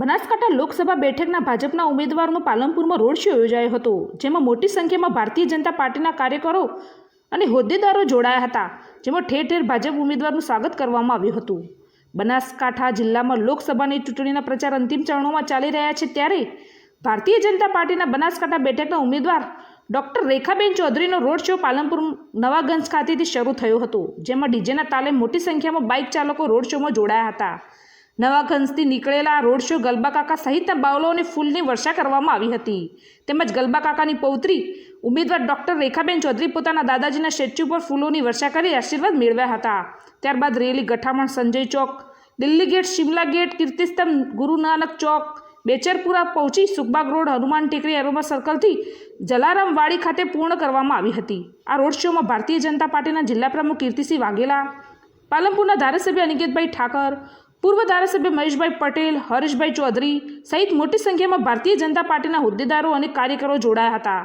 બનાસકાંઠા લોકસભા બેઠકના ભાજપના ઉમેદવારનો પાલનપુરમાં road show યોજાયો હતો, જેમાં મોટી સંખ્યામાં ભારતીય જનતા પાર્ટીના કાર્યકરો અને હોદ્દેદારો જોડાયા હતા, જેમાં ઠેર ઠેર ભાજપ ઉમેદવારનું સ્વાગત કરવામાં આવ્યું હતું. બનાસકાંઠા જિલ્લામાં લોકસભાની ચૂંટણીના પ્રચાર અંતિમ ચરણોમાં ચાલી રહ્યા છે ત્યારે ભારતીય જનતા પાર્ટીના બનાસકાંઠા બેઠકના ઉમેદવાર ડૉક્ટર રેખાબેન ચૌધરીનો રોડ શો પાલનપુર નવાગંજ ખાતેથી શરૂ થયો હતો, જેમાં ડીજેના તાલે મોટી સંખ્યામાં બાઇક ચાલકો રોડ શોમાં જોડાયા હતા. નવાગંજથી નીકળેલા રોડ શો ગલબાકાકા સહિતના બાવલો અને ફૂલની વર્ષા કરવામાં આવી હતી. તેમજ ગલબાકાકાની પૌત્રી ઉમેદવાર ડૉક્ટર રેખાબેન ચૌધરી પોતાના દાદાજીના સ્ટેચ્યુ પર ફૂલોની વર્ષા કરી આશીર્વાદ મેળવ્યા હતા. ત્યારબાદ rally Gathaman, Sanjay Chowk, Delhi gate, Shimla gate, Kirtistambh Guru Nanak Chowk, બેચરપુરા પહોંચી સુખબાગ રોડ, હનુમાન ટેકરી, અરોમા સર્કલથી જલારામ વાડી ખાતે પૂર્ણ કરવામાં આવી હતી. આ રોડ શોમાં ભારતીય જનતા પાર્ટીના જિલ્લા પ્રમુખ કીર્તિસિંહ વાઘેલા, પાલનપુરના ધારાસભ્ય અનિકેતભાઈ ઠાકર પૂર્વ ધારાસભ્ય મહેશભાઈ પટેલ, હરેશભાઈ ચૌધરી સહિત મોટી સંખ્યામાં ભારતીય જનતા પાર્ટીના હોદ્દેદારો અને કાર્યકરો જોડાયા હતા.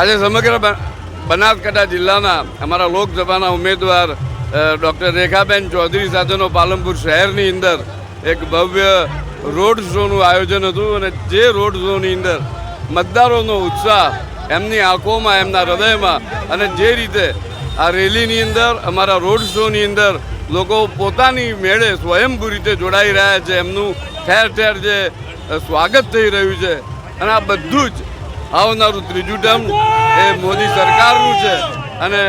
આજે સમગ્ર બનાસકાંઠા જિલ્લાના અમારા લોકસભાના ઉમેદવાર ડૉક્ટર રેખાબેન ચૌધરી સાથેનો પાલનપુર શહેરની અંદર એક ભવ્ય રોડ શોનું આયોજન હતું અને જે રોડ શોની અંદર મતદારોનો ઉત્સાહ એમની આંખોમાં, એમના હૃદયમાં અને જે રીતે આ રેલીની અંદર, અમારા રોડ શોની અંદર લોકો પોતાની મેળે સ્વયંભૂ રીતે જોડાઈ રહ્યા છે, એમનું ઠેર ઠેર જે સ્વાગત થઈ રહ્યું છે અને આ બધું જ આવનારું ત્રીજું ટર્મ એ મોદી સરકારનું છે. અને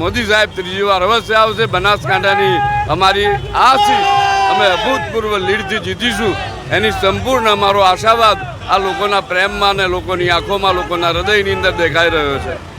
મોદી સાહેબ ત્રીજી વાર અવશ્ય આવશે. બનાસકાંઠાની અમારી આ સીટ અમે અભૂતપૂર્વ લીડથી જીતીશું. એની સંપૂર્ણ અમારો આશાવાદ આ લોકોના પ્રેમમાં અને લોકોની આંખોમાં, લોકોના હૃદયની અંદર દેખાઈ રહ્યો છે.